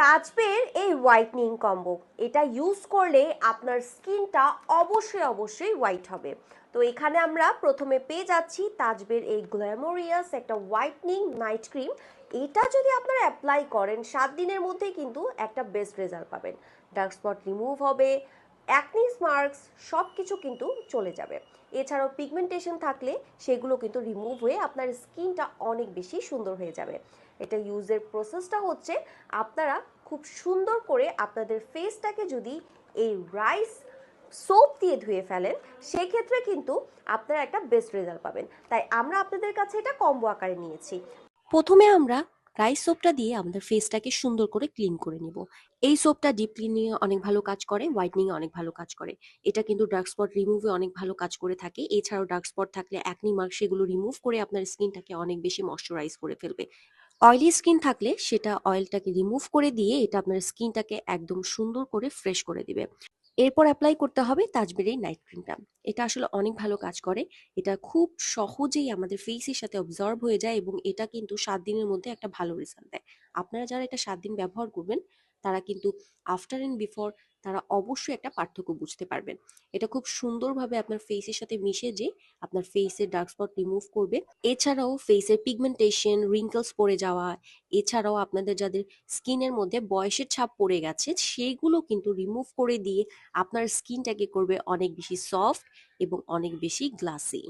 তাজবের এই whitening combo এটা use করলে আপনার স্কিনটা অবশ্যই অবশ্যই হোয়াইট হবে। তো এখানে আমরা প্রথমে পেয়ে যাচ্ছি তাজবের এই গ্ল্যামোরিয়াস একটা হোয়াইটনিং নাইট ক্রিম এটা যদি আপনারা অ্যাপ্লাই করেন, সাত দিনের মধ্যেই কিন্তু একটা বেস্ট রেজাল্ট পাবেন। ডার্ক স্পট রিমুভ হবে অ্যাকনিস মার্কস সব কিছু কিন্তু চলে যাবে। এছাড়াও পিগমেন্টেশন থাকলে সেগুলো কিন্তু রিমুভ হয়ে আপনার স্কিনটা অনেক বেশি সুন্দর হয়ে যাবে। এটা ইউজের প্রসেসটা হচ্ছে আপনারা খুব সুন্দর করে আপনাদের ফেসটাকে যদি এই রাইস সোপ দিয়ে ধুয়ে ফেলেন, সেক্ষেত্রে কিন্তু আপনারা একটা বেস্ট রেজাল্ট পাবেন। তাই আমরা আপনাদের কাছে এটা কম্বো আকারে নিয়েছি। প্রথমে আমরা রাইস সোপটা দিয়ে আমাদের ফেসটাকে সুন্দর করে ক্লিন করে নিব। এই সোপটা ডিপ ক্লিনিং এ অনেক ভালো কাজ করে হোয়াইটনিং এ অনেক ভালো কাজ করে। এটা কিন্তু ডার্ক স্পট রিমুভে অনেক ভালো কাজ করে থাকে। এছাড়াও ডার্ক স্পট থাকলে অ্যাকনি মার্ক সেগুলো রিমুভ করে আপনার স্কিনটাকে অনেক বেশি ময়শ্চারাইজ করে ফেলবে। অয়েলি স্কিন থাকলে সেটা অয়েলটাকে রিমুভ করে দিয়ে এটা আপনার স্কিনটাকে একদম সুন্দর করে ফ্রেশ করে দিবে। এরপর অ্যাপ্লাই করতে হবে তাজবের নাইট ক্রিমটা এটা আসলে অনেক ভালো কাজ করে। এটা খুব সহজেই আমাদের ফেসের সাথে অবজর্ভ হয়ে যায় এবং এটা কিন্তু সাত দিনের মধ্যে একটা ভালো রেজাল্ট দেয়। আপনারা যারা এটা সাত দিন ব্যবহার করবেন তারা কিন্তু আফটার এন্ড বিফোর তারা অবশ্যই একটা পার্থক্য বুঝতে পারবেন। এটা খুব সুন্দরভাবে আপনার ফেসের সাথে মিশে যে আপনার ফেসের ডার্ক স্পট রিমুভ করবে। এছাড়াও ফেসের পিগমেন্টেশন রিঙ্কলস পড়ে যাওয়া, এছাড়াও আপনাদের যাদের স্কিনের মধ্যে বয়সের ছাপ পড়ে গেছে সেইগুলো কিন্তু রিমুভ করে দিয়ে আপনার স্কিনটাকে করবে অনেক বেশি সফট এবং অনেক বেশি গ্লাসি